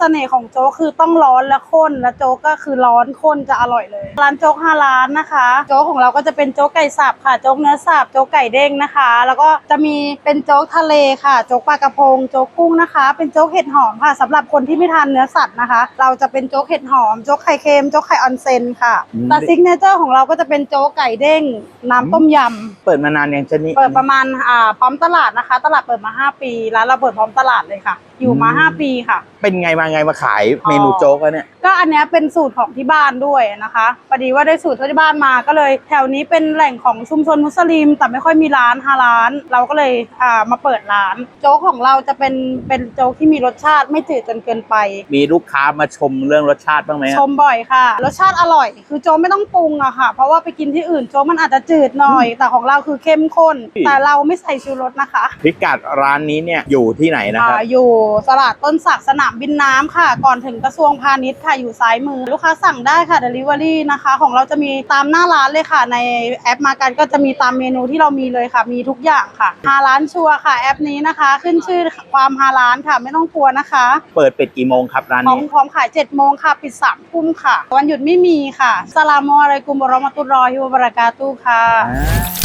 เสน่ห์ของโจ๊กคือต้องร้อนและข้นและโจ๊กก็คือร้อนข้นจะอร่อยเลยร้านโจ๊กห้าร้านนะคะ โจ๊กของเราก็จะเป็นโจ๊กไก่สับค่ะโจ๊กเนื้อสับโจ๊กไก่เด้งนะคะ แล้วก็จะมีเป็นโจ๊กทะเลค่ะ โจ๊กปลากระพงโจ๊กกุ้งนะคะ เป็นโจ๊กเห็ดหอมค่ะสำหรับคนที่ไม่ทานเนื้อสัตว์นะคะ เราจะเป็นโจ๊กเห็ดหอมโจ๊กไข่เค็มโจ๊กไข่ออนเซนค่ะอืมแต่ซิกเนเจอร์ของเราก็จะเป็นโจ๊กไก่เด้งน้ำต้มยำเปิดมานานยังจะนี่เปิดประมาณอ่าพร้อมตลาดนะคะ ตลาดเปิดมา 5 ปีร้านเราเปิดพร้อมตลาดเลยค่ะ อยู่มาอืม5ปีค่ะ เป็นไงมาไงมาขายเมนูโจ๊กแล้วเนี่ย ก็อันเนี้ยเป็นสูตรของที่บ้านด้วยนะคะพอดีว่าได้สูตรที่บ้านมาก็เลย แถวนี้เป็นแหล่งของชุมชนมุสลิม แต่ไม่ค่อยมีร้านฮาร้าน เราก็เลยอ่ามาเปิดร้าน โจ๊กของเราจะเป็นเป็นโจ๊กที่มีรสชาติไม่จืดจนเกินไป มีลูกค้ามาชมเรื่องรสชาติบ้างไหมชมบ่อยค่ะ รสชาติอร่อย คือโจ๊กไม่ต้องปรุงอะค่ะ เพราะว่าไปกินที่อื่นโจ๊กมันอาจจะจืดหน่อย แต่ของเราคือเข้มข้น แต่เราไม่ใส่ชูรสนะคะ พิกัดร้านนี้เนี่ยอยู่ที่ไหนนะครับอ่าอยู่ตลาดต้นสักสนามบินน้ำค่ะ ก่อนถึงกระทรวงพาณิชย์ค่ะอยู่ซ้ายมือ ลูกค้าสั่งได้ค่ะ Delivery นะคะ ของเราจะมีตามหน้าร้านเลยค่ะ ในแอปมากันก็จะมีตามเมนูที่เรามีเลยค่ะ มีทุกอย่างค่ะฮาร้านชัวร์ค่ะแอปนี้นะคะ ขึ้นชื่อความฮาร้านค่ะไม่ต้องกลัวนะคะเปิดปิดกี่โมงครับร้านพร้อมนี้ พร้อมขาย7จ็ดโมงค่ะปิด3ามทุ่มค่ะ วันหยุดไม่มีค่ะสลามอะไรกุมบรอมะตุรรอฮิวะบะเราะกาตุฮ์ค่ะอ่า